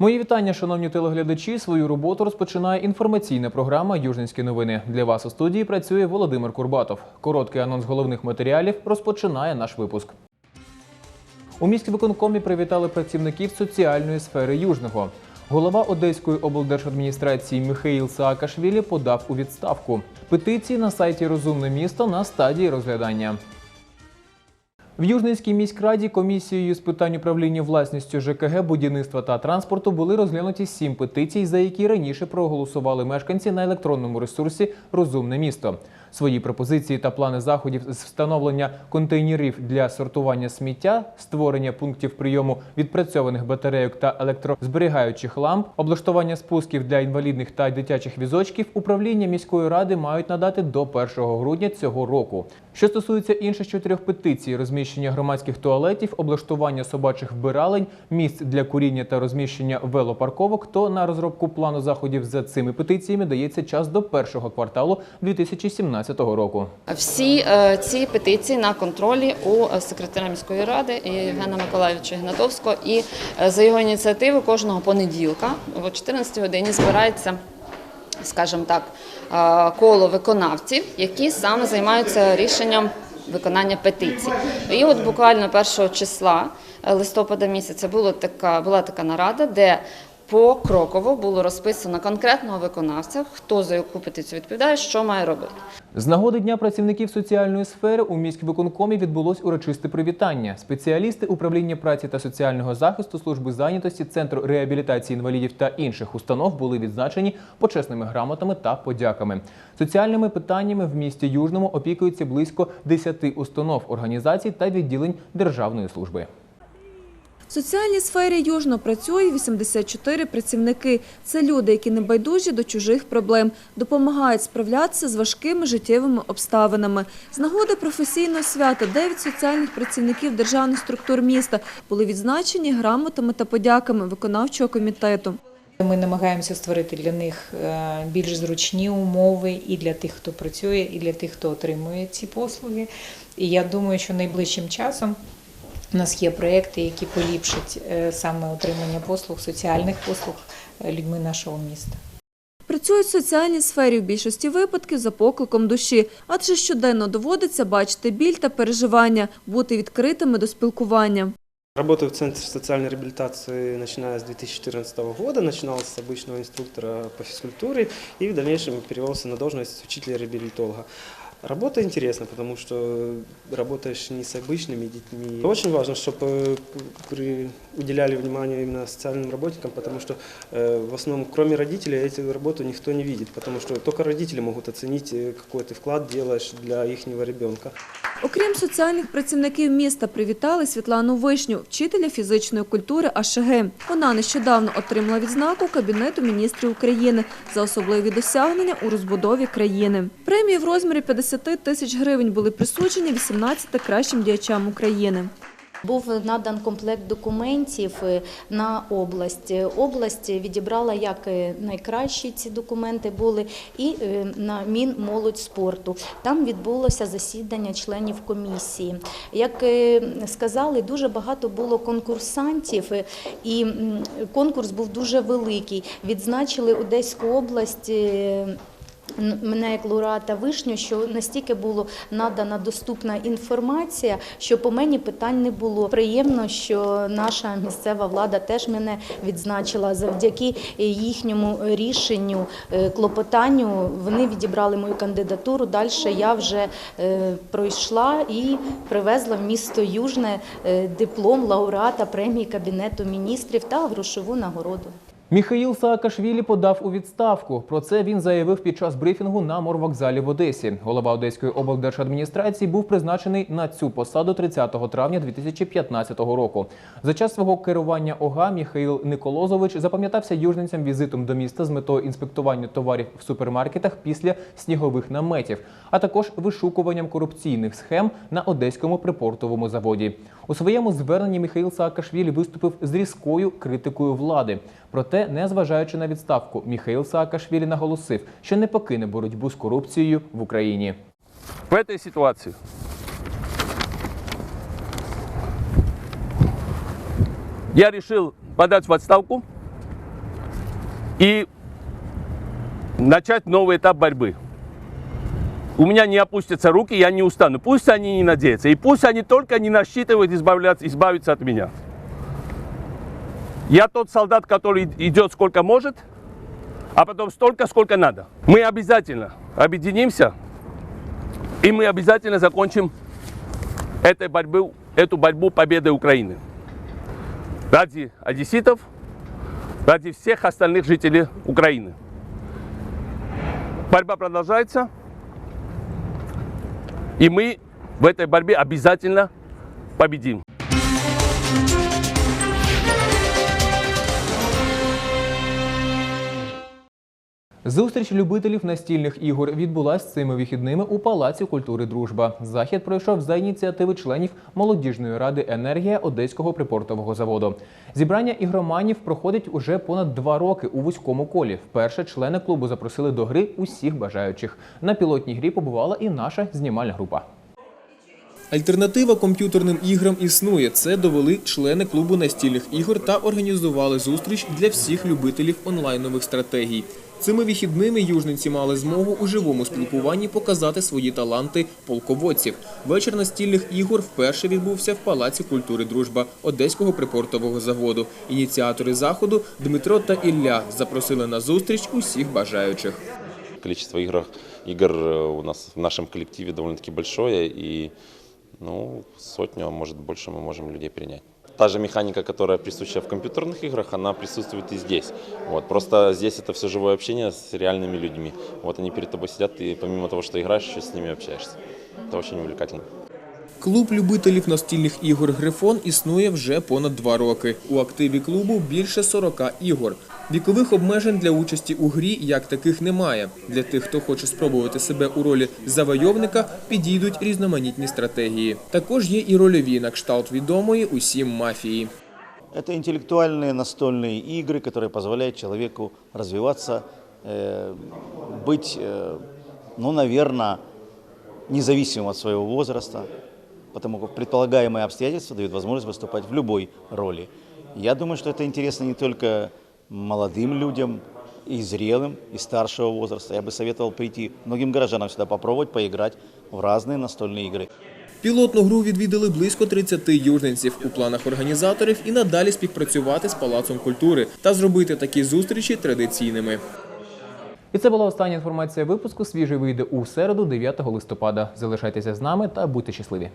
Мої вітання, шановні телеглядачі. Свою роботу розпочинає інформаційна програма Южненські новини. Для вас у студії працює Володимир Курбатов. Короткий анонс головних матеріалів розпочинає наш випуск. У міськвиконкомі привітали працівників соціальної сфери Южного. Голова Одеської облдержадміністрації Михаїл Саакашвілі подав у відставку. Петиції на сайті Розумне місто на стадії розглядання. В Южненській міськраді комісією з питань управління власністю ЖКГ, будівництва та транспорту були розглянуті сім петицій, за які раніше проголосували мешканці на електронному ресурсі Розумне місто. Свої пропозиції та плани заходів з встановлення контейнерів для сортування сміття, створення пунктів прийому відпрацьованих батарейок та електрозберігаючих ламп, облаштування спусків для інвалідних та дитячих візочків управління міської ради мають надати до 1 грудня цього року. Що стосується інших чотирьох петицій: розміщення громадських туалетів, облаштування собачих вбиралень, місць для куріння та розміщення велопарковок, то на розробку плану заходів за цими петиціями дається час до першого кварталу 2017 року. Всі е, ці петиції на контролі у е, секретаря міської ради Євгена Миколаївича Гнатовського. І е, за його ініціативи кожного понеділка о 14 годині збирається, скажімо так, коло виконавців, які саме займаються рішенням виконання петицій. І от буквально 1 числа листопада місяця було така, була така нарада, де покроково було розписано конкретного виконавця, хто за яку петицію відповідає, що має робити. З нагоди Дня працівників соціальної сфери у міськвиконкомі відбулось урочисте привітання. Спеціалісти управління праці та соціального захисту служби зайнятості, центру реабілітації інвалідів та інших установ були відзначені почесними грамотами та подяками. Соціальними питаннями в місті Южному опікуються близько 10 установ, організацій та відділень державної служби. В соціальній сфері Южно працює 84 працівники. Це люди, які не байдужі до чужих проблем, допомагають справлятися з важкими життєвими обставинами. З нагоди професійного свята 9 соціальних працівників державних структур міста були відзначені грамотами та подяками виконавчого комітету. Ми намагаємося створити для них е, більш зручні умови і для тих, хто працює, і для тих, хто отримує ці послуги. І я думаю, що найближчим часом у нас є проекти, які поліпшать е, саме отримання послуг, соціальних послуг е, людьми нашого міста. Працюють в соціальній сфері в більшості випадків за покликом душі, адже щоденно доводиться бачити біль та переживання, бути відкритими до спілкування. Работаю в Центре социальной реабилитации, начиная с 2014 года. Начинал с обычного инструктора по физкультуре и в дальнейшем перевелся на должность учителя-реабилитолога. Работа интересна, потому что работаешь не с обычными детьми. Очень важно, чтобы уделяли внимание именно социальным работникам, потому что э, в основном, кроме родителей, эту работу никто не видит, потому что только родители могут оценить, э, какой ты вклад делаешь для их ребенка. Окрім соціальних працівників міста, привітали Світлану Вишню, вчителя фізичної культури АШГ. Вона нещодавно отримала відзнаку Кабінету міністрів України за особливі досягнення у розбудові країни. Премії в розмірі 50 тисяч гривень були присуджені 18 кращим діячам України. Був надан комплект документів е, на область. Е, Область відібрала як е, найкращі ці документи були, і на Мінмолодь спорту. Там відбулося засідання членів комісії. Як сказали, дуже багато було конкурсантів, і конкурс був дуже великий. Відзначили Одеську область. Е, Мене як лауреата вишню, що настільки було надана доступна інформація, що по мені питань не було. Приємно, що наша місцева влада теж мене відзначила завдяки їхньому рішенню, е, клопотанню. Вони відібрали мою кандидатуру. Далі я вже е, пройшла і привезла в місто Южне е, диплом лауреата премії Кабінету міністрів та грошову нагороду. Міхаїл Саакашвілі подав у відставку. Про це він заявив під час брифінгу на морвокзалі в Одесі. Голова Одеської облдержадміністрації був призначений на цю посаду 30 травня 2015 року. За час свого керування ОГА Міхаїл Николозович запам'ятався южненцям візитом до міста з метою інспектування товарів в супермаркетах після снігових наметів, а також вишукуванням корупційних схем на одеському припортовому заводі. У своєму зверненні Міхаїл Саакашвілі виступив з різкою критикою влади. Проте, незважаючи на відставку, Міхаїл Саакашвілі наголосив, що не покине боротьбу з корупцією в Україні. В этой ситуации я решил подать в отставку и начать новый этап борьбы. У меня не опустятся руки, я не устану. Пусть они не надеются. И пусть они только не насчитывают избавляться, избавиться от меня. Я тот солдат, который идет сколько может, а потом столько, сколько надо. Мы обязательно объединимся, и мы обязательно закончим этой борьбу, эту борьбу победой Украины. Ради одесситов, ради всех остальных жителей Украины. Борьба продолжается, и мы в этой борьбе обязательно победим. Зустріч любителів настільних ігор відбулась цими вихідними у Палаці культури Дружба. Захід пройшов за ініціативи членів молодіжної ради Енергія Одеського припортового заводу. Зібрання ігроманів проходить уже понад два роки у вузькому колі. Вперше члени клубу запросили до гри усіх бажаючих. На пілотній грі побувала і наша знімальна група. Альтернатива комп'ютерним іграм існує. Це довели члени клубу настільних ігор та організували зустріч для всіх любителів онлайнових стратегій. Цими вихідними южниці мали змогу у живому спілкуванні показати свої таланти полководців. Вечір настільних ігор вперше відбувся в Палаці культури Дружба Одеського припортового заводу. Ініціатори заходу Дмитро та Ілля запросили на зустріч усіх бажаючих. Количество игр, игр э, у нас в нашем коллективе довольно-таки большое, и ну, сотню, а может больше мы можем людей принять Та же механика, которая присуща в компьютерных играх, она присутствует и здесь. Вот. Просто здесь это все живое общение с реальными людьми. Вот они перед тобой сидят, и помимо того, что играешь, еще с ними общаешься. Это очень увлекательно. Клуб любителів настільних ігор Грифон існує вже понад два роки. У активі клубу більше 40 ігор. Вікових обмежень для участі у грі як таких немає. Для тих, хто хоче спробувати себе у ролі завойовника, підійдуть різноманітні стратегії. Також є і рольові на кшталт відомої усім мафії. Это интеллектуальные настольные игры, которые позволяют человеку развиваться, э, быть, э, ну, наверное, независимым от своего возраста, потому как предполагаемые обстоятельства дают возможность выступать в любой роли. Я думаю, что это интересно не только молодым людям, и зрелым, и старшего возраста. Я бы советовал прийти многим горожанам сюда попробовать поиграть в разные настольные игры. Пілотну гру відвідали близько 30 южненців. У планах організаторів і надалі співпрацювати з Палацом культури та зробити такі зустрічі традиційними. І це була остання інформація випуску. Свіжий вийде у середу, 9 листопада. Залишайтеся з нами та будьте щасливі.